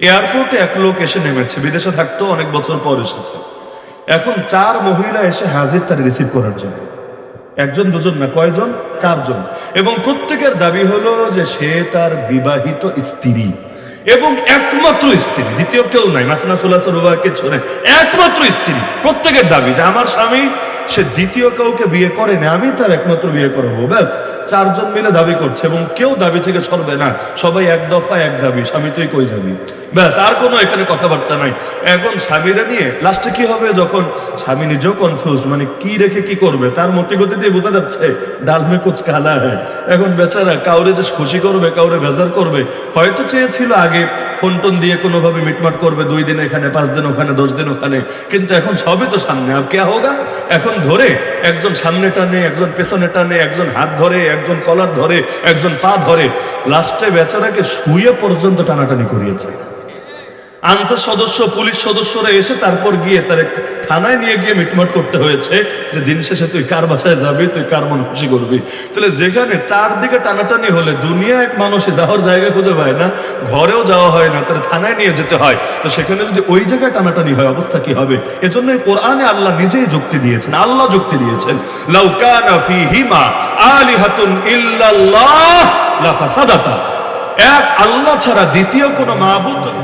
এয়ারপোর্টে এক লোক এসে নেমেছে, বিদেশে থাকতো অনেক বছর পর এসেছে। এখন চার মহিলা এসে হাজির তার রিসিভ করার জন্য। একজন, দুজন না, কয়জন? চারজন। এবং প্রত্যেকের দাবি হলো যে সে তার বিবাহিত স্ত্রী। এবং একমাত্র স্ত্রী, দ্বিতীয় কেউ নাই। মাসনা সুলাসুর কিছু নেই একমাত্র স্ত্রী। প্রত্যেকের দাবি যে আমার স্বামী সে দ্বিতীয় কাউকে বিয়ে করেনি আমি তার একমাত্র বিয়ে করব, ব্যাস। চারজন মিলে দাবি করছে এবং কেউ দাবি থেকে সরবে না। সবাই এক দফা এক দাবি, স্বামী তুই কই যাবি? ব্যাস, আর কোনো এখানে কথাবার্তা নাই। এখন স্বামীরা নিয়ে লাস্টে কি হবে যখন স্বামী নিজেও কনফিউজ মানে কি রেখে কি করবে? তার মতিগতি দিয়ে বোঝা যাচ্ছে, ডাল মে কুচ কালা এখন বেচারা কাউরে যে খুশি করবে, কাউরে বেজার করবে, হয়তো চেয়েছিল আগে ফোন টোন দিয়ে কোনোভাবে মিটমাট করবে, দুই দিন এখানে, পাঁচ দিন ওখানে, দশ দিন ওখানে। কিন্তু এখন সবই তো সামনে। আর কে হোগা? এখন ধরে একজন সামনে টানে, একজন পেছনে টানে, একজন হাত ধরে, একজন কলার ধরে, একজন পা ধরে। লাস্টে বেচারাকে শুয়ে পর্যন্ত টানাটানি করিয়েছে। আনসার সদস্য, পুলিশ সদস্যরা এসে তারপর গিয়ে তার থানায় নিয়ে গিয়ে মিটমাট করতে হয়েছে যে দিন শেষে তুই কার বাসায় যাবি, তুই কার মন খুশি করবি? তাহলে যেখানে চারদিকে টানাটানি হলে দুনিয়া এক মানুষে যাওয়ার জায়গা খুঁজে পায় না, ঘরেও যাওয়া হয় না তার থানায় নিয়ে যেতে হয়। তো সেখানে যদি ওই জায়গায় টানাটানি হয়, অবস্থা কি হবে? এজন্য কোরআনে আল্লাহ নিজেই যুক্তি দিয়েছেন, আল্লাহ যুক্তি দিয়েছেন লাউকানা ফিহিমা আলিহাতুন ইল্লাল্লাহ লাফাসাদাতা। এক আল্লাহ ছাড়া দ্বিতীয় কোনো মাবুদ যদি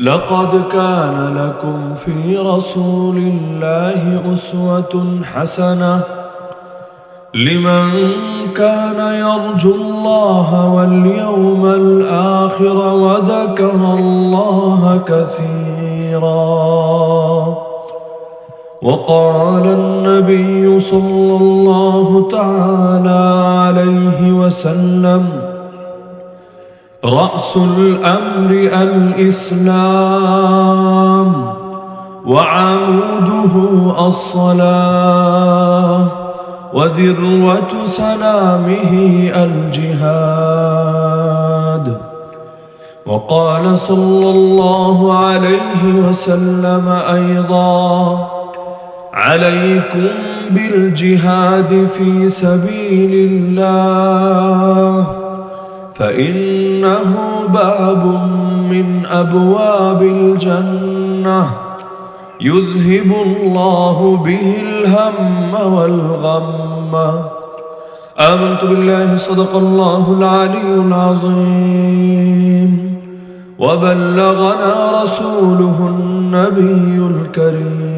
لقد كان لكم في رسول الله أسوة حسنة. لمن كان يرجو الله واليوم الآخر وذكر الله كثيرا. وقال النبي صلى الله تعالى عليه وسلم رأس الأمر الإسلام وعموده الصلاة وذروة سلامه الجهاد. وقال صلى الله عليه وسلم أيضا عليكم بالجهاد في سبيل الله. فإنه باب من أبواب الجنة يذهب الله به الهم والغم آمنت بالله صدق الله العلي العظيم وبلغنا رسوله النبي الكريم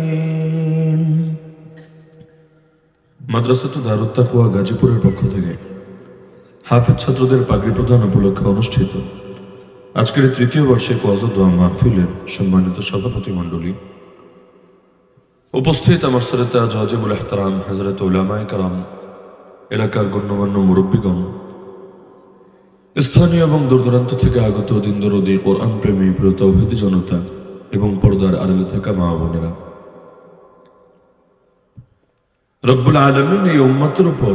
মাদ্রাসাতু দারুত তাকওয়া গাজীপুরের পক্ষ থেকে হাফেজ ছাত্রদের পাগড়ি প্রদান উপলক্ষে অনুষ্ঠিত। আজকের তৃতীয় বার্ষিক ওয়াজদোয়া মাহফিলের সম্মানিত সভাপতি মণ্ডলী। উপস্থিত আমার সরেতা জজিবুল এহতারাম হজরত উলামায় কালাম এলাকার গণ্যমান্য মুরব্বীগণ। স্থানীয় এবং দূরদূরান্ত থেকে আগত দিন দরদি কোরআন প্রেমী প্রিয় তৌহিদি জনতা এবং পর্দার আড়ালে থাকা মা বোনেরা। রব্বুল আলমিন এই উম্মতের উপর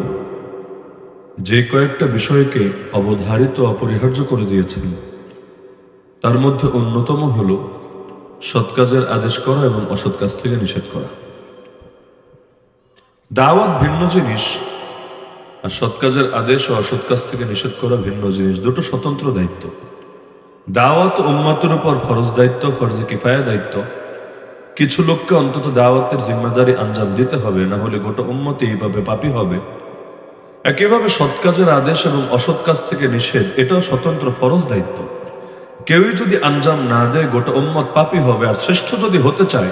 যে কয়েকটা বিষয়কে অবধারিত অপরিহার্য করে দিয়েছেন। তার মধ্যে অন্যতম হল সৎ কাজের আদেশ করা এবং অসৎ কাজ থেকে নিষেধ করা। দাওয়াত ভিন্ন জিনিস আর সৎ কাজের আদেশ ও অসৎ কাজ থেকে নিষেধ করা ভিন্ন জিনিস দুটো স্বতন্ত্র দায়িত্ব। দাওয়াত উম্মতের উপর ফরজ দায়িত্ব, ফরজে কিফায়া দায়িত্ব। কিছু লোককে অন্তত দাওয়াতের জিম্মেদারি আঞ্জাম দিতে হবে, না হলে গোটা উম্মতে এইভাবে পাপি হবে। একইভাবে সৎ কাজের আদেশ এবং অসৎ কাজ থেকে নিষেধ, এটাও স্বতন্ত্র ফরজ দায়িত্ব। কেউই যদি আঞ্জাম না দেয়, গোটা উম্মত পাপি হবে। আর শ্রেষ্ঠ যদি হতে চায়,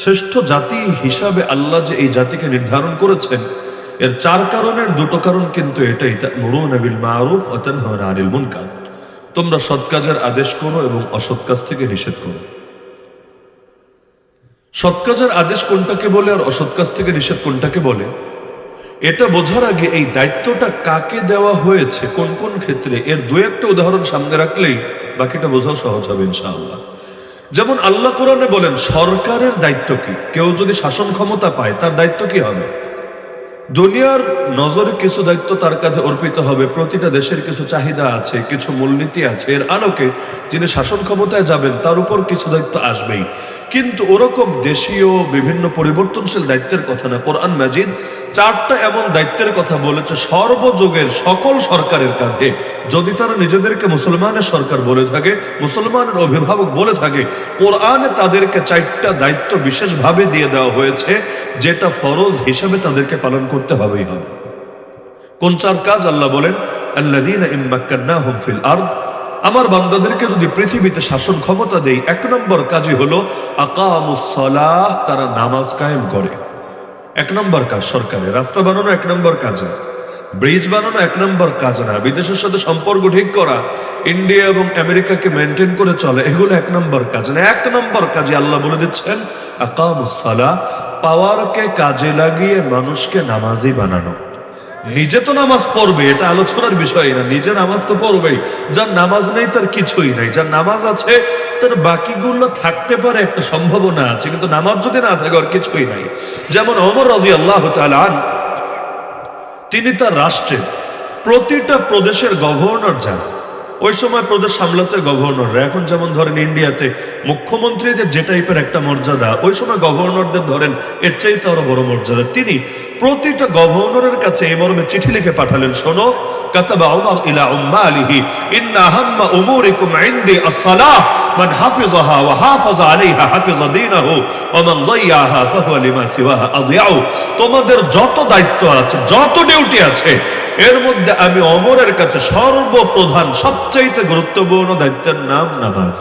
শ্রেষ্ঠ জাতি হিসাবে আল্লাহ যে এই জাতিকে নির্ধারণ করেছেন, এর চার কারণের দুটো কারণ কিন্তু এটাই। মুরুন বিল মারুফ অতনহনা আনিল মুনকার। তোমরা সৎ কাজের আদেশ করো এবং অসৎ কাজ থেকে নিষেধ করো। সৎ কাজের আদেশ কোনটাকে বলে আর অসৎ কাজ থেকে নিষেধ কোনটাকে বলে? এটা বোঝার আগে এই দায়িত্বটা কাকে দেওয়া হয়েছে, কোন কোন ক্ষেত্রে? এর দু একটা উদাহরণ সামনে রাখলেই বাকিটা বোঝাও সহজ হবে ইনশাআল্লাহ। যেমন আল্লাহ কোরআনে বলেন, সরকারের দায়িত্ব কি? কেউ যদি শাসন ক্ষমতা পায়, তার দায়িত্ব কি হবে? দুনিয়ার নজরে কিছু দায়িত্ব তার কাছে অর্পিত হবে, প্রতিটা দেশের কিছু চাহিদা আছে, কিছু মূলনীতি আছে, এর আলোকে যিনি শাসন ক্ষমতায় যাবেন, তার উপর কিছু দায়িত্ব আসবেই। কিন্তু ওরকম দেশীয় বিভিন্ন পরিবর্তনশীল দায়িত্বের কথা না। কোরআন মাজিদ চারটা এমন দায়িত্বের কথা বলেছে, সর্বযুগের সকল সরকারের কাঁধে। যদি তারা নিজেদেরকে মুসলমানের সরকার বলে থাকে, মুসলমানের অভিভাবক বলে থাকে, কোরআনে তাদেরকে চারটা দায়িত্ব বিশেষভাবে দিয়ে দেওয়া হয়েছে, যেটা ফরজ হিসেবে তাদেরকে পালন করতে হবেই হবে। কোন চার কাজ আল্লাহ বলেন? আল্লাযীনা ইম্মাক্কান্নাহুম ফিল আরদ আমার বান্দাদেরকে যদি পৃথিবীতে শাসন ক্ষমতা দেই, এক নম্বর কাজই হলো আকামুস সালাহ, তারা নামাজ কায়েম করে। এক নম্বর কাজ সরকারের রাস্তা বানানো এক নম্বর কাজ। ব্রিজ বানানো এক নম্বর কাজ না। বিদেশের সাথে সম্পর্ক ঠিক করা, ইন্ডিয়া এবং আমেরিকাকে মেনটেন করে চলে, এগুলো এক নম্বর কাজ না। এক নম্বর কাজে আল্লাহ বলে দিচ্ছেন আকামুসালা পাওয়ারকে কাজে লাগিয়ে মানুষকে নামাজি বানানো। নিজে তো নামাজ পড়বে, এটা আলোচনার বিষয় না, নিজে নামাজ তো পড়বেই। যার নামাজ নেই, তার কিছুই নাই। যার নামাজ আছে, তার বাকিগুলো থাকতে পারে একটা সম্ভাবনা আছে, কিন্তু নামাজ যদি না থাকে আর কিছুই নাই। যেমন অমর রাজি আল্লাহ তিনি তার রাষ্ট্রের প্রতিটা প্রদেশের গভর্নর যান ওই সময় প্রদেশ সামলাতে গভর্নররা, এখন যেমন ধরেন ইন্ডিয়াতে মুখ্যমন্ত্রীদের যে টাইপের একটা মর্যাদা, ওই সময় গভর্নরদের ধরেন এর চাইতে আরও বড় মর্যাদা। তিনি প্রতিটা গভর্নরের কাছে এই মর্মে চিঠি লিখে পাঠালেন, শোনো তোমাদের যত দায়িত্ব আছে, যত ডিউটি আছে এর মধ্যে আমি অমরের কাছে সর্বপ্রধান, সবচাইতে গুরুত্বপূর্ণ দায়িত্বের নাম নামাজ।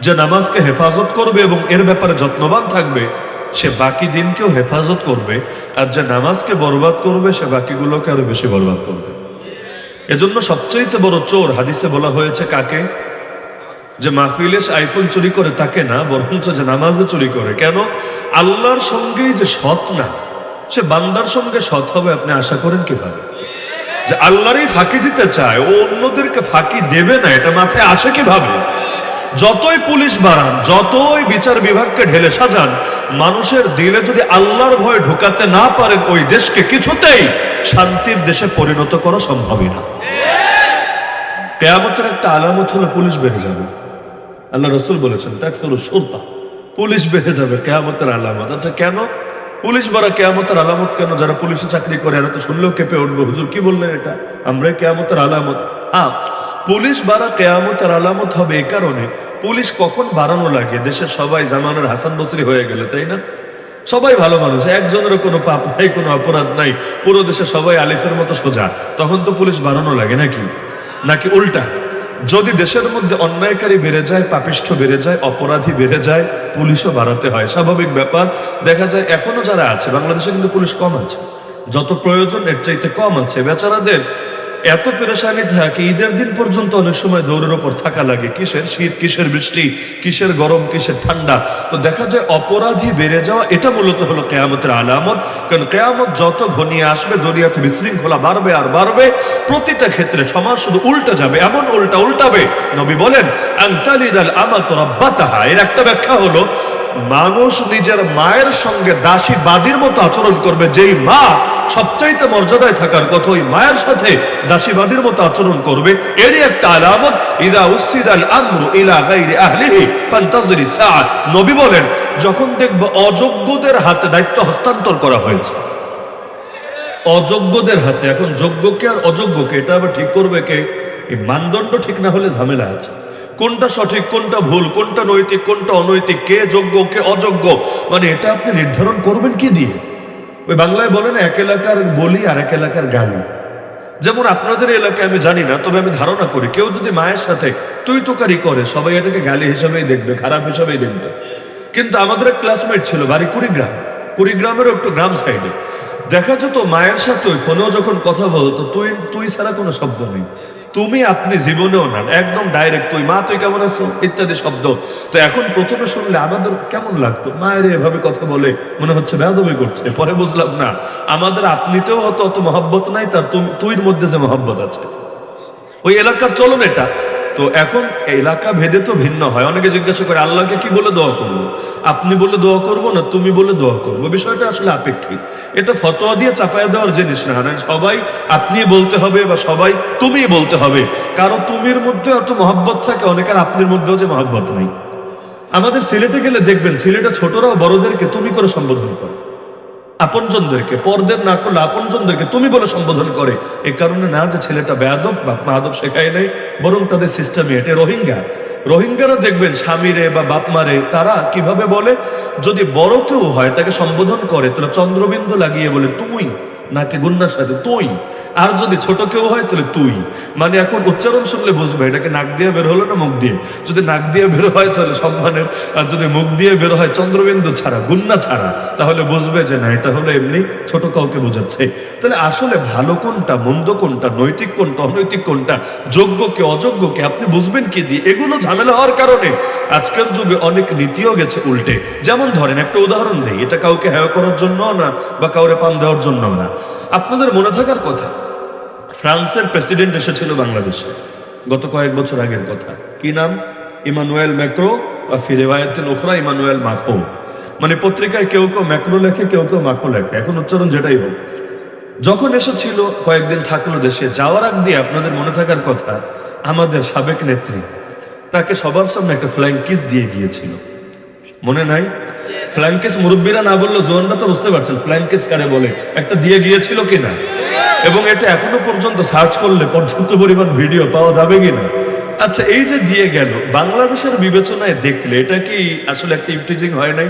যে নামাজকে হেফাজত করবে এবং এর ব্যাপারে যত্নবান থাকবে, সে বাকি দিনকেও হেফাজত করবে, আর যে নামাজকে বরবাদ করবে, সে বাকিগুলোকে আরও বেশি বরবাদ করবে। এজন্য সবচাইতে বড় চোর হাদিসে বলা হয়েছে কাকে? যে মাহফিলে সে আইফোন চুরি করে, তাকে না, বরঞ্চ যে নামাজে চুরি করে। কেন? আল্লাহর সঙ্গেই যে সৎ না। সে বান্দার সঙ্গে সৎ হবে, আপনি আশা করেন কীভাবে? যে আল্লাহরই ফাঁকি দিতে চায়, ও অন্যদেরকে ফাঁকি দেবে না, এটা মাথায় আসে কীভাবে? যতই পুলিশ বাড়ান, যতই বিচার বিভাগকে ঢেলে সাজান, মানুষের দিলে যদি আল্লাহর ভয় ঢুকাতে না পারেন, ওই দেশকে কিছুতেই শান্তির দেশে পরিণত করা সম্ভবই না। কেয়ামতের একটা আলামত হলে পুলিশ বেড়ে যাবে। আল্লাহ রসুল বলেছেন তাক সুলতা পুলিশ বেড়ে যাবে কেয়ামতের আলামত। আচ্ছা কেন? পুলিশ বাড়া কেয়ামতের আলামত কেন? যারা পুলিশে চাকরি করে, এরা তো শুনলেও কেঁপে উঠবে। হুজুর, কি বললেন এটা? আমরাই কেয়ামতের আলামত। হ্যাঁ পুলিশ বাড়া কেয়ামতের আলামত হবে এই কারণে, পুলিশ কখন বাড়ানো লাগে? দেশের সবাই জামানের হাসান বসরি হয়ে গেলে, তাই না? সবাই ভালো মানুষ, একজনেরও কোনো পাপ নাই, কোনো অপরাধ নাই, পুরো দেশে সবাই আলিফের মতো সোজা। তখন তো পুলিশ বাড়ানো লাগে নাকি? নাকি উল্টা? যদি দেশের মধ্যে অন্যায়কারী বেড়ে যায়, পাপিষ্ঠ বেড়ে যায়, অপরাধী বেড়ে যায়, পুলিশও বাড়াতে হয়। স্বাভাবিক ব্যাপার, দেখা যায় এখনও যারা আছে, বাংলাদেশে কিন্তু পুলিশ কম আছে। যত প্রয়োজন, এর চাইতে কম আছে। বেচারাদের এত পেরেশানি থাকে, ঈদের দিন পর্যন্ত অনেক সময় দৌড়ের ওপর থাকা লাগে। কিসের শীত, কিসের বৃষ্টি, কিসের গরম, কিসের ঠান্ডা? তো দেখা যায় অপরাধী বেড়ে যাওয়া, এটা মূলত হলো কেয়ামতের আলামত। কারণ কেয়ামত যত ঘনিয়ে আসবে, দুনিয়াতে বিশৃঙ্খলা বাড়বে আর বাড়বে। প্রতিটা ক্ষেত্রে সমাজ শুধু উল্টা যাবে, এমন উল্টা উল্টাবে। নবী বলেন, আন্তালিদাল আমাত রাব্বাতাহা। এর একটা ব্যাখ্যা হলো মানুষ নিজের মায়ের সঙ্গে দাসী বাদীর মতো আচরণ করবে। যেই মা সবচাইতে মর্যাদায় থাকার কথা, ওই মায়ের সাথে দাসীবাদীর মতো আচরণ করবে। এরই একটা আলামত, ইদা উসিদ আল আমরু ইলা গাইরি আহলিহি ফান্তাজরি সাআত। নবী বলেন, যখন দেখব অযোগ্যদের হাতে দায়িত্ব হস্তান্তর করা হয়েছে। অযোগ্যদের হাতে, এখন যোগ্যকে আর অযোগ্যকে, এটা আবার ঠিক করবে কে? এই মানদণ্ড ঠিক না হলে ঝামেলা আছে। কোনটা সঠিক, কোনটা ভুল, কোনটা নৈতিক, কোনটা অনৈতিক, কে যোগ্য, কে অযোগ্য? মানে এটা আপনি নির্ধারণ করবেন কি দিয়ে? ওই বাংলায় বলে না, এক এলাকার বলি আর এক এলাকার গালি। যেমন আপনাদের এলাকায় আমি জানি না, তবে আমি ধারণা করি, কেউ যদি মায়ের সাথে তুই তোকারি করে, সবাই এটাকে গালি হিসাবেই দেখবে, খারাপ হিসাবেই দেখবে। কিন্তু আমাদের এক ক্লাসমেট ছিল, বাড়ি কুড়িগ্রাম। কুড়িগ্রামেরও একটু গ্রাম সাইডে দেখা যেত মায়ের সাথে ওই ফোনেও যখন কথা বলতো, তুই তুই ছাড়া কোনো শব্দ নেই। তুমি আপনি জীবনেও না, একদম ডাইরেক্ট তুই, মা, তুই কেমন আছো ইত্যাদি শব্দ। তো এখন প্রথমে শুনলে আমাদের কেমন লাগতো? মায়ের এভাবে কথা বলে, মনে হচ্ছে বেদবি করছে। পরে বুঝলাম, না, আমাদের আপনিতেও অত অত মহব্বত নাই, তার তুই তুইর মধ্যে যে মহব্বত আছে। ওই এলাকার চলন এটা। তো এখন এলাকা ভেদে তো ভিন্ন হয়। অনেকে জিজ্ঞাসা করে, আল্লাহকে কি বলে দোয়া করব? আপনি বলে দোয়া করব না তুমি বলে দোয়া করব? বিষয়টা আসলে আপেক্ষিক। এটা ফতোয়া দিয়ে চাপায় দেওয়ার জিনিস না না, সবাই আপনি বলতে হবে বা সবাই তুমি বলতে হবে। কারও তুমির মধ্যে অত মহব্বত থাকে, অনেকের আপনির মধ্যেও যে মহব্বত নেই। আমাদের সিলেটে গেলে দেখবেন সিলেটে ছোটরাও বড়দেরকে তুমি করে সম্বোধন করে। আপনজনদেরকে, পরদের না করলে আপনজনদেরকে তুমি বলে সম্বোধন করে। এ কারণে না যে ছেলেটা বেয়াদব, বা মাদব শেখায় নাই, বরং তাদের সিস্টেমে এটা রোহিঙ্গা। রোহিঙ্গারা দেখবেন স্বামীরে বা বাপমারে, তারা কীভাবে বলে? যদি বড় কেউ হয়, তাকে সম্বোধন করে, তাহলে চন্দ্রবিন্দু লাগিয়ে বলে, তুই নাকি গুন্নার সাথে? তুই। আর যদি ছোট কেউ হয়, তাহলে তুই। মানে এখন উচ্চারণ শুনলে বুঝবে, এটাকে নাক দিয়ে বের হলো না মুখ দিয়ে? যদি নাক দিয়ে বের হয়, তাহলে সম্মানের, আর যদি মুখ দিয়ে বের হয়, চন্দ্রবিন্দু ছাড়া গুন্না ছাড়া, তাহলে বুঝবে যে না, এটা হলো এমনি ছোট কাউকে বোঝাচ্ছে। তাহলে আসলে ভালো কোনটা, মন্দ কোনটা, নৈতিক কোনটা, অনৈতিক কোনটা, যোগ্যকে, অযোগ্যকে, আপনি বুঝবেন কি দিয়ে? এগুলো ঝামেলা হওয়ার কারণে আজকের যুগে অনেক নীতিও গেছে উল্টে। যেমন ধরেন, একটা উদাহরণ দেই, এটা কাউকে হ্যায় করার জন্য না, বা কাউরে পান দেওয়ার জন্য না। আপনাদের মনে থাকার কথা। ফ্রান্সের প্রেসিডেন্ট এসেছিল বাংলাদেশে গত কয়েক বছর আগের কথা। কি নাম? ইমানুয়েল ম্যাক্রো বা ফিরেওয়ায়তেন ওখরা ইমানুয়েল মাখো। মানে পত্রিকায় কেউ কেউ ম্যাক্রো লেখে, কেউ কেউ মাখো লেখে। এখন উচ্চারণ যেটাই হোক। যখন এসেছিল, কয়েকদিন থাকল দেশে, যাওয়ার আগ দিয়ে আপনাদের মনে থাকার কথা, আমাদের সাবেক নেত্রী, তাকে সবার সামনে একটা ফ্লাইং কিস দিয়ে গিয়েছিল। মনে নাই? ফ্ল্যাঙ্কেস মুরব্বীরা না বলল জোয়ানরা তো বুঝতে পারছেন ফ্ল্যাঙ্কেস কারে বলে? একটা দিয়ে গিয়েছিল কিনা? এবং এটা এখনও পর্যন্ত সার্চ করলে পর্যাপ্ত পরিমাণ ভিডিও পাওয়া যাবে কিনা? আচ্ছা এই যে দিয়ে গেল, বাংলাদেশের বিবেচনায় দেখলে এটা কি আসলে একটা ইফটিজিং হয় নাই?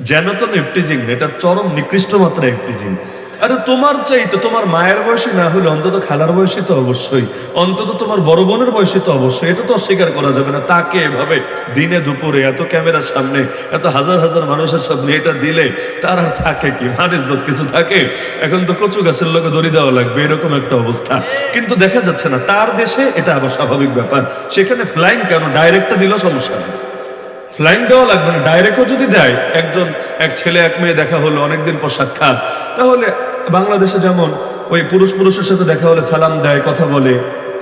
যেন তো ইফটিজিং এটা চরম নিকৃষ্ট মাত্রা ইফটিজিং আরে তোমার চাইতে তোমার মায়ের বয়সী না হলে অন্তত খালার বয়সী তো অবশ্যই। অন্তত তোমার বড় বোনের বয়সী তো অবশ্যই। এটা তো অস্বীকার করা যাবে না। তাকে এভাবে দিনে দুপুরে এত ক্যামেরার সামনে, এত হাজার হাজার মানুষের সামনে এটা দিলে তার আর থাকে কি? মানুষ কিছু থাকে? এখন তো কচু গাছের লোকে দড়ি দেওয়া লাগবে, এরকম একটা অবস্থা। কিন্তু দেখা যাচ্ছে না, তার দেশে এটা আবার স্বাভাবিক ব্যাপার। সেখানে ফ্লাইং কেন? ডাইরেক্টটা দিলেও সমস্যা নেই। ফ্লাইং দেওয়া লাগবে না ডাইরেক্টও যদি দেয়, একজন, এক ছেলে, এক মেয়ে দেখা হলো, অনেকদিন পর সাক্ষাৎ। তাহলে বাংলাদেশে যেমন ওই পুরুষ পুরুষের সাথে দেখা হলে সালাম দেয়, কথা বলে,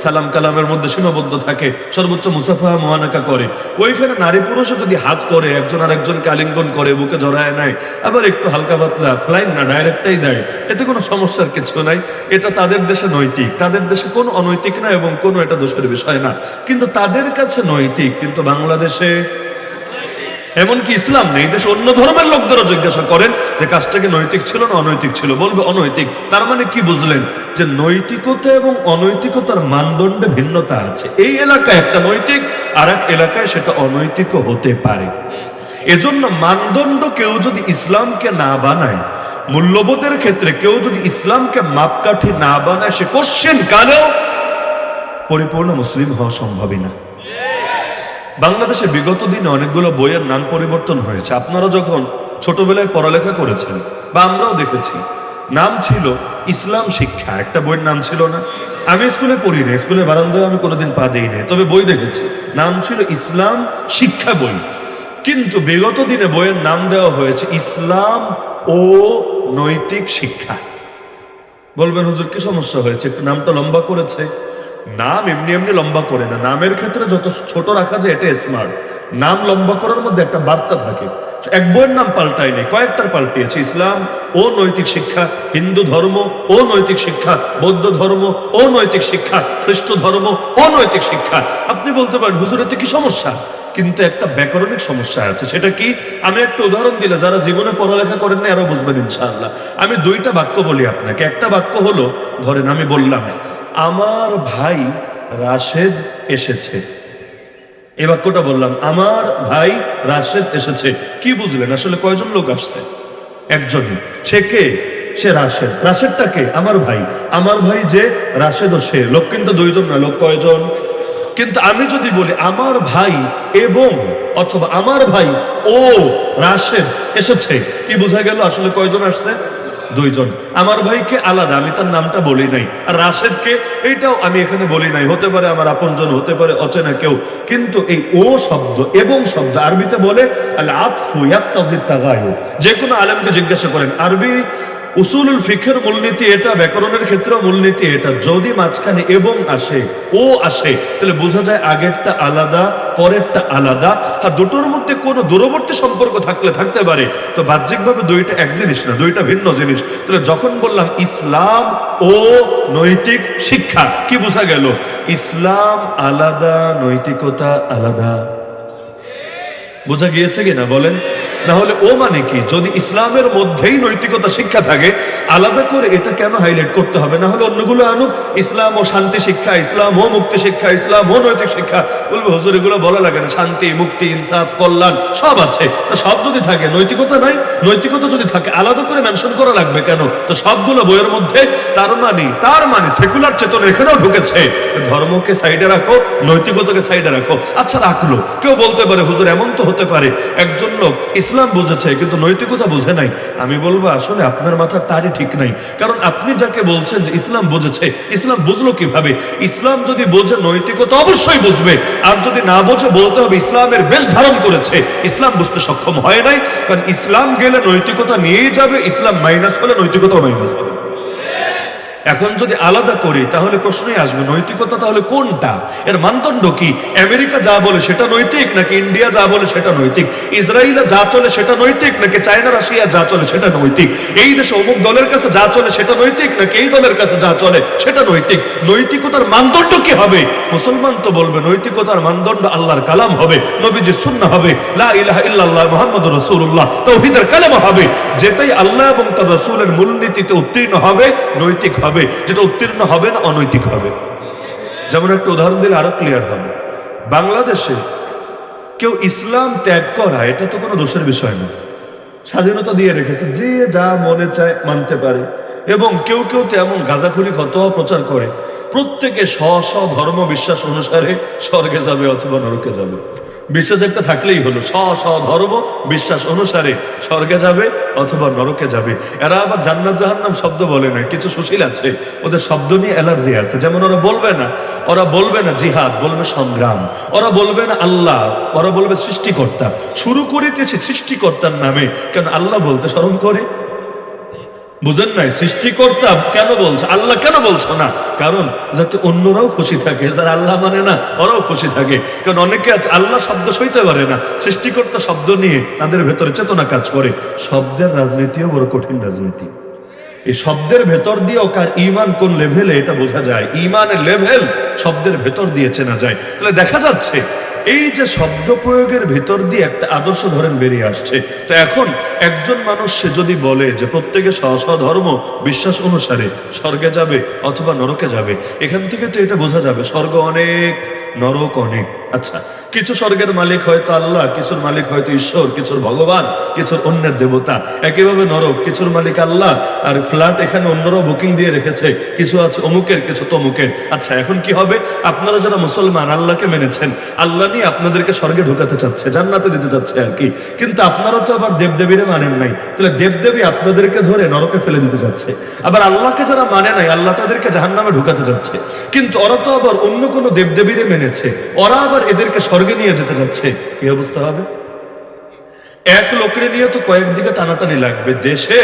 সালাম কালামের মধ্যে সীমাবদ্ধ থাকে, সর্বোচ্চ মুসাফা মহানাকা করে। ওইখানে নারী পুরুষও যদি হাত করে, একজন আর একজনকে আলিঙ্গন করে, বুকে জড়ায় নেয়, আবার একটু হালকা পাতলা ফ্লাইং না ডাইরেক্টটাই দেয়, এতে কোনো সমস্যার কিছু নাই। এটা তাদের দেশে নৈতিক, তাদের দেশে কোনো অনৈতিক না এবং কোনো এটা দোষের বিষয় না। কিন্তু তাদের কাছে নৈতিক, কিন্তু বাংলাদেশে এমনকি ইসলাম নেই, দেশে অন্য ধর্মের লোকদেরও জিজ্ঞাসা করেন যে কাজটা কি নৈতিক ছিল না অনৈতিক ছিল। বলবে অনৈতিক। তার মানে কি বুঝলেন? যে নৈতিকতা এবং অনৈতিকতার মানদণ্ডে ভিন্নতা আছে। এই এলাকায় একটা নৈতিক আর এক এলাকায় সেটা অনৈতিকও হতে পারে। এজন্য মানদণ্ড কেউ যদি ইসলামকে না বানায়, মূল্যবোধের ক্ষেত্রে কেউ যদি ইসলামকে মাপকাঠি না বানায়, সে কোশ্চেন কালেও পরিপূর্ণ মুসলিম হওয়া সম্ভবই না। বাংলাদেশে বিগত দিনে অনেকগুলো বইয়ের নাম পরিবর্তন হয়েছে। আপনারা যখন ছোটবেলায় পড়ালেখা করেছেন, বা আমরাও দেখেছি, নাম ছিল ইসলাম শিক্ষা। একটা বইয়ের নাম ছিল না। আমি স্কুলে পড়ি না স্কুলের বারান্দায় আমি কোনোদিন পা দিই নাই। তবে বই দেখেছি, নাম ছিল ইসলাম শিক্ষা বই। কিন্তু বিগত দিনে বইয়ের নাম দেওয়া হয়েছে ইসলাম ও নৈতিক শিক্ষা। বলবেন, হুজুর, কি সমস্যা হয়েছে? একটু নামটা লম্বা করেছে। নাম এমনি এমনি লম্বা করে না। নামের ক্ষেত্রে যত ছোট রাখা যায়, এটা স্মার্ট নাম লম্বা করার মধ্যে একটা বার্তা থাকে। এক বইয়ের নাম পাল্টায়নি কয়েকটার পাল্টিয়েছে। ইসলাম ও নৈতিক শিক্ষা, হিন্দু ধর্ম ও নৈতিক শিক্ষা, বৌদ্ধ ধর্ম ও নৈতিক শিক্ষা, খ্রিস্ট ধর্ম ও নৈতিক শিক্ষা। আপনি বলতে পারেন হুজুরেতে কি সমস্যা? কিন্তু একটা ব্যাকরণিক সমস্যা আছে। সেটা কি? আমি একটা উদাহরণ দিলে যারা জীবনে পড়ালেখা করেন না আরও বুঝবেন ইনশাআল্লাহ। আমি দুইটা বাক্য বলি আপনাকে। একটা বাক্য হলো, ধরেন আমি বললাম আমার ভাই রাশেদ এসেছে। এই বাক্যটা বললাম, আমার ভাই রাশেদ এসেছে। কি বুঝলেন? আসলে কয়জন লোক আসছে? একজন। সে কে? সে রাশেদ। রাশেদটা কে? আমার ভাই। আমার ভাই যে রাশেদ ও সে। লোক কিন্তু দুইজন না, লোক কয়জন? কিন্তু আমি যদি বলি, আমার ভাই এবং অথবা আমার ভাই ও রাশেদ এসেছে, কি বোঝা গেল আসলে কয়জন আসছে? দুইজন। আমার ভাইকে আলাদা, আমি তার নামটা বলি নাই। আর রাশেদকে, এইটাও আমি এখানে বলি নাই। হতে পারে আমার আপনজন, হতে পারে অচেনা কেউ। কিন্তু এই ও শব্দ এবং শব্দ আরবিতে বলে আল আতফু ইয়াক্তাযিত তাগায়ু যে কোনো আলেমকে জিজ্ঞাসা করেন, আরবি উসুলুল ফিখের মূলনীতি এটা, ব্যাকরণের ক্ষেত্রেও মূলনীতি এটা। যদি মাঝখানে এবং আসে, ও আসে, তাহলে বোঝা যায় আগেরটা আলাদা, পরেরটা আলাদা। আর দুটোর মধ্যে কোনো দূরবর্তী সম্পর্ক থাকলে থাকতে পারে। তো বাহ্যিকভাবে দুইটা এক জিনিস না, দুইটা ভিন্ন জিনিস। তাহলে যখন বললাম ইসলাম ও নৈতিক শিক্ষা, কি বোঝা গেল? ইসলাম আলাদা, নৈতিকতা আলাদা। বোঝা গিয়েছে কিনা? বলেন। না হলে ও মানে কি? যদি ইসলামের মধ্যেই নৈতিকতা শিক্ষা থাকে, আলাদা করে এটা কেন হাইলাইট করতে হবে? না হলে অন্যগুলো আনুক, ইসলাম ও শান্তি শিক্ষা, ইসলাম ও মুক্তি শিক্ষা, ইসলাম ও নৈতিক শিক্ষা। বলবে, হুজুর, এগুলো বলা লাগে না। শান্তি, মুক্তি, ইনসাফ, কল্যাণ, সব আছে। তো সব যদি থাকে, নৈতিকতা নাই, নৈতিকতা যদি থাকে, আলাদা করে মেনশন করা লাগবে কেন? তো সবগুলো বইয়ের মধ্যে তার মানে তার মানে সেকুলার চেতনা এখানেও ঢুকেছে। ধর্মকে সাইডে রাখো, নৈতিকতাকে সাইডে রাখো। আচ্ছা রাখল। কেউ বলতে পারে, হুজুর, এমন তো হতে পারে। একজন লোক ইসলাম বুঝেছে, কিন্তু নৈতিকতা বোঝে নাই। আমি বলব, আসলে আপনার মাথা তারই ঠিক নাই। কারণ আপনি যাকে বলছেন যে ইসলাম বোঝেছে, ইসলাম বুঝলো কীভাবে? ইসলাম যদি বোঝে নৈতিকতা অবশ্যই বুঝবে। আর যদি না বোঝে, বলতে হবে ইসলামের বেশ ধারণ করেছে। ইসলাম বুঝতে সক্ষম হয় নাই, কারণ ইসলাম গেলে নৈতিকতা নিয়েই যাবে, ইসলাম মাইনাস হলে নৈতিকতাও মাইনাস হবে। এখন যদি আলাদা করি, তাহলে প্রশ্নই আসবে, নৈতিকতা তাহলে কোনটা? এর মানদণ্ড কি? আমেরিকা যা বলে সেটা নৈতিক, নাকি ইন্ডিয়া যা বলে সেটা নৈতিক? ইসরায়েলে যা চলে সেটা নৈতিক, নাকি চায়না, রাশিয়া যা চলে সেটা নৈতিক? এই দেশে অমুক দলের কাছে যা চলে সেটা নৈতিক, নাকি এই দলের কাছে যা চলে সেটা নৈতিক? নৈতিকতার মানদণ্ড কি হবে? মুসলমান তো বলবে, নৈতিকতার মানদণ্ড আল্লাহর কালাম হবে নবীজির সুন্নাহ হবে। লা ইলাহা ইল্লাল্লাহ মুহাম্মাদুর রাসূলুল্লাহ তাওহীদের কালেমা হবে। যেটাই আল্লাহ এবং তার রাসূলের মূলনীতিতে উত্তীর্ণ হবে, নৈতিক হবে। যেটা উত্তীর্ণ হবে না, অনৈতিক হবে। যেমন একটা উদাহরণ দিলে আরও ক্লিয়ার হবে। বাংলাদেশে কেউ ইসলাম ত্যাগ করা, এটা তো কোনো দোষের বিষয় না। স্বাধীনতা দিয়ে রেখেছে, যে যা মনে চায় মানতে পারে। এবং কেউ কেউ তো এমন গাজাখুরি ফতোয়া প্রচার করে। প্রত্যেকে স্ব স্ব ধর্ম বিশ্বাস অনুসারে স্বর্গে যাবে অথবা নরকে যাবে। বিশ্বাস একটা থাকলেই হলো। স্ব স্ব ধর্ম বিশ্বাস অনুসারে স্বর্গে যাবে অথবা নরকে যাবে। এরা আবার জান্নাত জাহান্নাম শব্দ বলে না, কিছু সুশীল আছে। ওদের শব্দ নিয়ে অ্যালার্জি আছে। যেমন ওরা বলবে না, ওরা বলবে না জিহাদ, বলবে সংগ্রাম। ওরা বলবে না আল্লাহ, ওরা বলবে সৃষ্টিকর্তা। শুরু করিতেছে সৃষ্টিকর্তার নামে, কেন আল্লাহ বলতে স্মরণ করে? বুঝেন নাই, সৃষ্টিকর্তা কেন বলছে? আল্লাহ কেন বলছো না? কারণ যাতে অন্যরাও খুশি থাকে, যারা আল্লাহ মানে না, ওরাও খুশি থাকে। কারণ অনেকে আছে, আল্লাহ শব্দ সইতে পারে না। সৃষ্টিকর্তা শব্দ নিয়ে তাদের ভেতরে চেতনা কাজ করে। শব্দের রাজনীতিও বড় কঠিন রাজনীতি। এই শব্দের ভেতর দিয়েও কার ইমান কোন লেভেলে এটা বোঝা যায়। ইমানের লেভেল শব্দের ভেতর দিয়ে চেনা যায়। তাহলে দেখা যাচ্ছে এই যে শব্দ প্রয়োগের ভেতর দিয়ে একটা আদর্শ ধরেন বেরিয়ে আসছে। তো এখন একজন মানুষ, সে যদি বলে যে প্রত্যেকে স্ব ধর্ম বিশ্বাস অনুসারে স্বর্গে যাবে অথবা নরকে যাবে, এখান থেকে তো এটা বোঝা যাবে, স্বর্গ অনেক, নরক অনেক। আচ্ছা কিছু স্বর্গের মালিক হয়তো আল্লাহ, কিছুর মালিক হয়তো ঈশ্বর, কিছুর ভগবান, কিছুর অন্যের দেবতা। একইভাবে নরক, কিছুর মালিক আল্লাহ, আর ফ্ল্যাট এখানে অন্যরাও বুকিং দিয়ে রেখেছে, কিছু আছে অমুকের, কিছু তমুকের। আচ্ছা এখন কি হবে? আপনারা যারা মুসলমান, আল্লাহকে মেনেছেন, আল্লাহ নিয়ে আপনাদেরকে স্বর্গে ঢুকাতে চাচ্ছে, জান্নাতে দিতে চাচ্ছে আর কি। কিন্তু আপনারা তো আবার দেবদেবীরে মানেন নাই। তাহলে দেবদেবী আপনাদেরকে ধরে নরকে ফেলে দিতে চাচ্ছে। আবার আল্লাহকে যারা মানে নাই, আল্লাহ তাদেরকে জাহান্নামে ঢুকাতে যাচ্ছে কিন্তু ওরা তো আবার অন্য কোনো দেবদেবীরে মেনেছে। ওরা আবার এদেরকে স্বর্গে নিয়ে যেতে যাচ্ছে কি অবস্থা হবে? এক লোকের নিয়ে তো কয়েকদিকে টানাটানি লাগবে। দেশে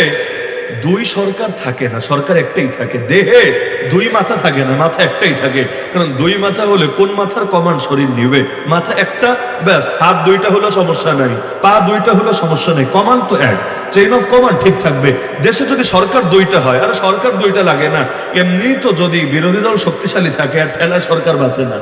দুই সরকার থাকে না, সরকার একটাই থাকে। দেহে দুই মাথা থাকে না, মাথা একটাই থাকে। কারণ দুই মাথা হলে কোন মাথার কমান্ড শরীর নিবে? মাথা একটা, ব্যাস, হাত দুইটা হলো সমস্যা নাই, পা দুইটা হলো সমস্যা নেই কমান্ড তো এক। চেইন অফ কমান্ড ঠিক থাকবে। দেশে যদি সরকার দুইটা হয়, আর সরকার দুইটা লাগে না। এমনি তো যদি বিরোধী দল শক্তিশালী থাকে, আর ঠেলায় সরকার বাঁচে না।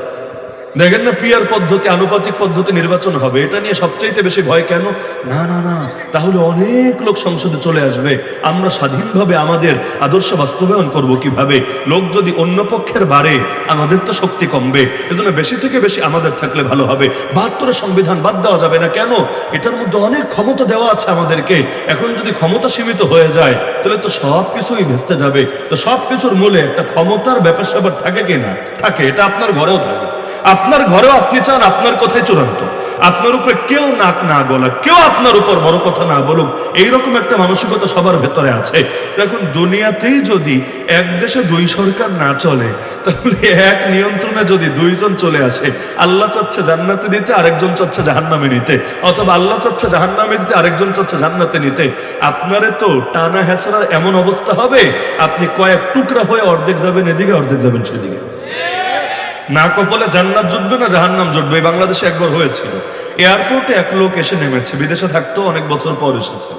দেখেন না, পিয়ার পদ্ধতি, আনুপাতিক পদ্ধতি নির্বাচন হবে। এটা নিয়ে সবচাইতে বেশি ভয় কেন? না না না, তাহলে অনেক লোক সংসদে চলে আসবে। আমরা স্বাধীনভাবে আমাদের আদর্শ বাস্তবায়ন করব কীভাবে? লোক যদি অন্য পক্ষের বাড়ে আমাদের তো শক্তি কমবে। এজন্য বেশি থেকে বেশি আমাদের থাকলে ভালো হবে। বাহাত্তরের সংবিধান বাদ দেওয়া যাবে না কেন? এটার মধ্যে অনেক ক্ষমতা দেওয়া আছে আমাদেরকে। এখন যদি ক্ষমতা সীমিত হয়ে যায়, তাহলে তো সব কিছুই ভেস্তে যাবে। তো সব কিছুর মূলে একটা ক্ষমতার ব্যাপার স্যাপার থাকে কিনা? থাকে, এটা আপনার ঘরেও থাকে। আপনার ঘরেও আপনি চান আপনার কথাই চূড়ান্ত। আপনার উপরে কেউ নাক না গলা কেউ আপনার উপর বড় কথা না বলুক, এইরকম একটা মানসিকতা সবার ভেতরে আছে। এখন দুনিয়াতেই যদি এক দেশে দুই সরকার না চলে, তাহলে এক নিয়ন্ত্রণে যদি দুইজন চলে আসে, আল্লাহ চাচ্ছে জান্নাতে দিতে, আরেকজন চাচ্ছে জাহান্নামে নিতে। অথবা আল্লাহ চাচ্ছে জাহান্নামে দিতে, আরেকজন চাচ্ছে জান্নাতে নিতে। আপনারে তো টানা হেঁচড়ার এমন অবস্থা হবে, আপনি কয়েক টুকরা হয়ে অর্ধেক যাবেন এদিকে, অর্ধেক যাবেন সেদিকে। না কপালে জান্নাত জুটবে, না জাহান্নাম জুটবে বাংলাদেশে একবার হয়েছিল। এয়ারপোর্টে এক লোক এসে নেমেছে, বিদেশে থাকতো অনেক বছর পর এসেছে।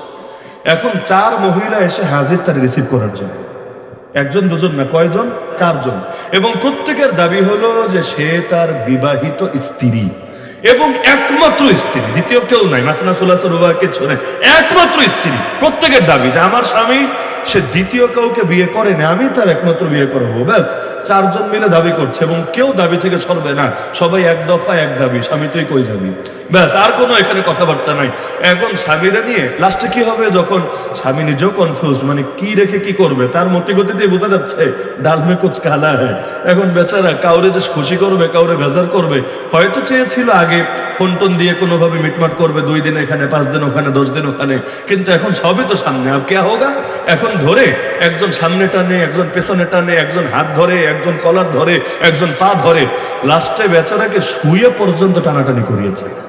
এখন চার মহিলা এসে হাজির তার রিসিভ করার জন্য। একজন, দুজন না, কয়জন? চারজন। এবং প্রত্যেকের দাবি হলো যে সে তার বিবাহিত স্ত্রী। এবং একমাত্র স্ত্রী, দ্বিতীয় কেউ নাই। মাসনা সুলাসর কিছু নাই একমাত্র স্ত্রী। প্রত্যেকের দাবি যে আমার স্বামী সে দ্বিতীয় কাউকে বিয়ে করেনি আমি তার একমাত্র বিয়ে করব, ব্যাস। চারজন মিলে দাবি করছে এবং কেউ দাবি থেকে সরবে না। সবাই এক দফা এক দাবি, স্বামী তুই কই যাবি? ব্যাস, আর কোনো এখানে কথাবার্তা নাই। এখন স্বামীরা নিয়ে লাস্টে কি হবে? যখন স্বামী নিজেও কনফিউজ মানে কি রেখে কি করবে? তার মতি গতিতে বোঝা যাচ্ছে, ডাল মে কুচ কালা হ্যাঁ এখন বেচারা কাউরে যে খুশি করবে, কাউরে বেজার করবে, হয়তো চেয়েছিল আগে ফোন টোন দিয়ে কোনোভাবে মিটমাট করবে, দুই দিন এখানে, পাঁচ দিন ওখানে, দশ দিন ওখানে। কিন্তু এখন সবই তো সামনে, আর কে হোগা এখন ধরে একজন সামনে টানে, একজন পেছনে টানে, একজন হাত ধরে, একজন কলার ধরে, একজন পা ধরে, লাস্টে বেচারাকে শুয়ে পর্যন্ত টানাটানি করিয়েছে।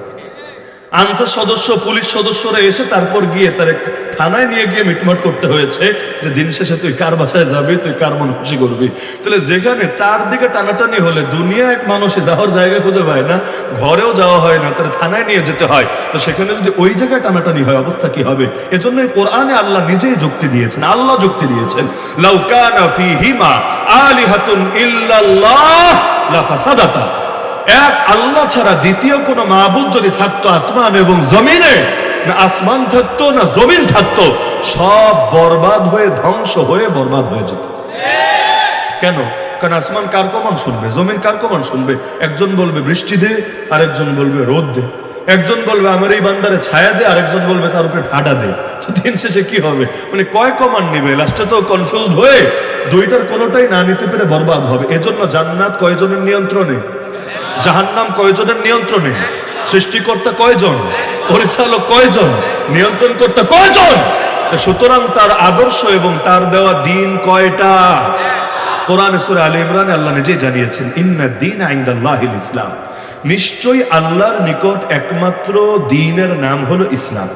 আনসার সদস্য, পুলিশ সদস্যরা এসে তারপর গিয়ে তার থানায় নিয়ে গিয়ে মিটমাট করতে হয়েছে যে দিন শেষে তুই কার বাসায় যাবি, তুই কার মন খুশি করবি। তাহলে যেখানে চারদিকে টানাটানি হলে দুনিয়া এক মানুষে যাওয়ার জায়গা খুঁজে পায় না, ঘরেও যাওয়া হয় না তার থানায় নিয়ে যেতে হয়। তো সেখানে যদি ওই জায়গায় টানাটানি হয়, অবস্থা কি হবে? এজন্য কোরআনে আল্লাহ নিজেই যুক্তি দিয়েছেন, আল্লাহ যুক্তি দিয়েছেন লাউকানা ফিহিমা আলিহাতুন ইল্লাল্লাহ লাফাসাদাতা এক আল্লাহ ছাড়া দ্বিতীয় কোন মাহবুদ যদি থাকতো আসমান এবং জমিনে, না আসমান থাকতো, না জমিন থাকতো, সব বরবাদ হয়ে, ধ্বংস হয়ে বরবাদ হয়ে যেত। কেন? কারণ আসমান কার কমান শুনবে? জমিন কার কমান শুনবে? একজন বলবে বৃষ্টি দে, আরেকজন বলবে রোদ দে। একজন বলবে আমার এই বান্দারে ছায়া দে, আরেকজন বলবে তার উপরে ঠাডা দে। দিন শেষে কি হবে? মানে কয় কমান নিবে? লাস্টে তো কনফিউজ হয়ে, দুইটার কোনোটাই না নিতে পেরে বরবাদ হবে। এজন্য জান্নাত কয়জনের নিয়ন্ত্রণে? জাহান্নাম কয়জনের নিয়ন্ত্রণে? সৃষ্টিকর্তা কয়জন? পরিচালক কয়জন? নিয়ন্ত্রণ কর্তা কয়জন সুতরাং তার আদর্শ এবং তার দেওয়া দিন কয়টা? কোরআন সুরে আলী ইমরান আল্লাহ নিজেই জানিয়েছেন, ইন্না দিন আইন্দাল্লাহিল ইসলাম। নিশ্চয়ই আল্লাহর নিকট একমাত্র দিনের নাম হলো ইসলাম।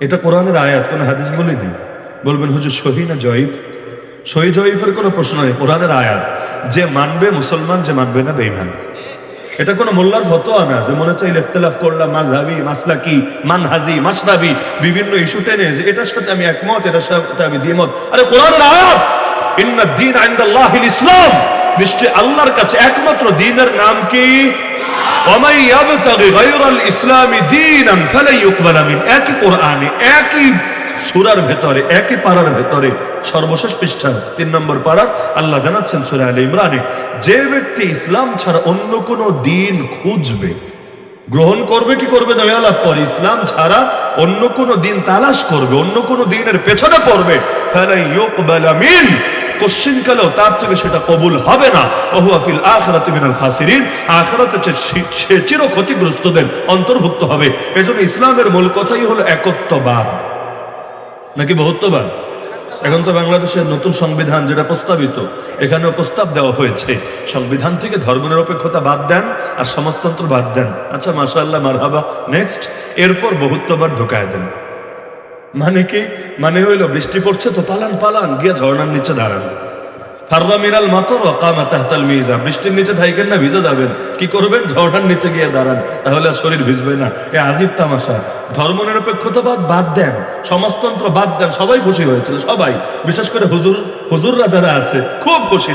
এটা কোরআনের আয়াত, কোন হাদিস বলিনি? বলবেন, হুজুর, সহি না জয়ীফ? সহি জয়ীফের কোনো প্রশ্ন নেই, কোরআনের আয়াত। যে মানবে মুসলমান, যে মানবে না বেইমান এটা কোনো মোল্লার ফতোয়া না যে মনে চাইলে ইখতলাফ করলাম মাঝহাবি মাসলাকি মানহাজি মাসরাবি বিভিন্ন ইস্যু টেনে যে এটার সাথে আমি একমত এটার সাথে আমি দ্বিমত আরে কোরআনের আয়াত ইন্না দিন আইন্দাল্লাহিল ইসলাম নিশ্চয় আল্লাহর কাছে একমাত্র দিনের নাম কি ومن يبتغي غير الاسلام دينا فلن يقبل منه একই কোরআনে একই সুরার ভেতরে, একই পাড়ার ভেতরে সর্বশেষ পৃষ্ঠা, তিন নম্বর পাড়ার আল্লাহ জানাচ্ছেন সুরা আলী ইমরানে, যে ব্যক্তি ইসলাম ছাড়া অন্য কোনো দিন খুঁজবে, গ্রহণ করবে কি করবে দয়ালাভ পরে ইসলাম ছাড়া অন্য কোনো দিন তালাশ করবে, অন্য কোনো দিনের পেছনে পড়বে। ক্ষতিগ্রস্তদের অন্তর্ভুক্ত হবে। এজন্য ইসলামের মূল কথাই হলো একত্ববাদ। নাকি বহুত্ববাদ এখন তো বাংলাদেশের নতুন সংবিধান যেটা প্রস্তাবিত, এখানেও প্রস্তাব দেওয়া হয়েছে। সংবিধান থেকে ধর্মনিরপেক্ষতা বাদ দেন আর সমাজতন্ত্র বাদ দেন। আচ্ছা মাসাল্লাহ মারহাবা, নেক্সট। এরপর বহুত্ববাদ ঢোকায় দেন। মানে কি? মানে হইল, বৃষ্টি পড়ছে তো পালান পালান, গিয়া ঝর্নার নিচে দাঁড়ান। ফাররা মাতর ওয়াকামা তাহতাল মিজা বৃষ্টির নিচে থাইকেন না, ভিজে যাবেন। কি করবেন? ঝর্ণার নিচে গিয়ে দাঁড়ান। তাহলে আর শরীর ভিজবে না। এ আজিব তামাশা। ধর্মনিরপেক্ষতাবাদ বাদ দেন। সমাজতন্ত্র বাদ দেন। সবাই খুশি হয়েছিল, সবাই। বিশেষ করে হুজুর, হুজুররা যারা আছে, খুব খুশি।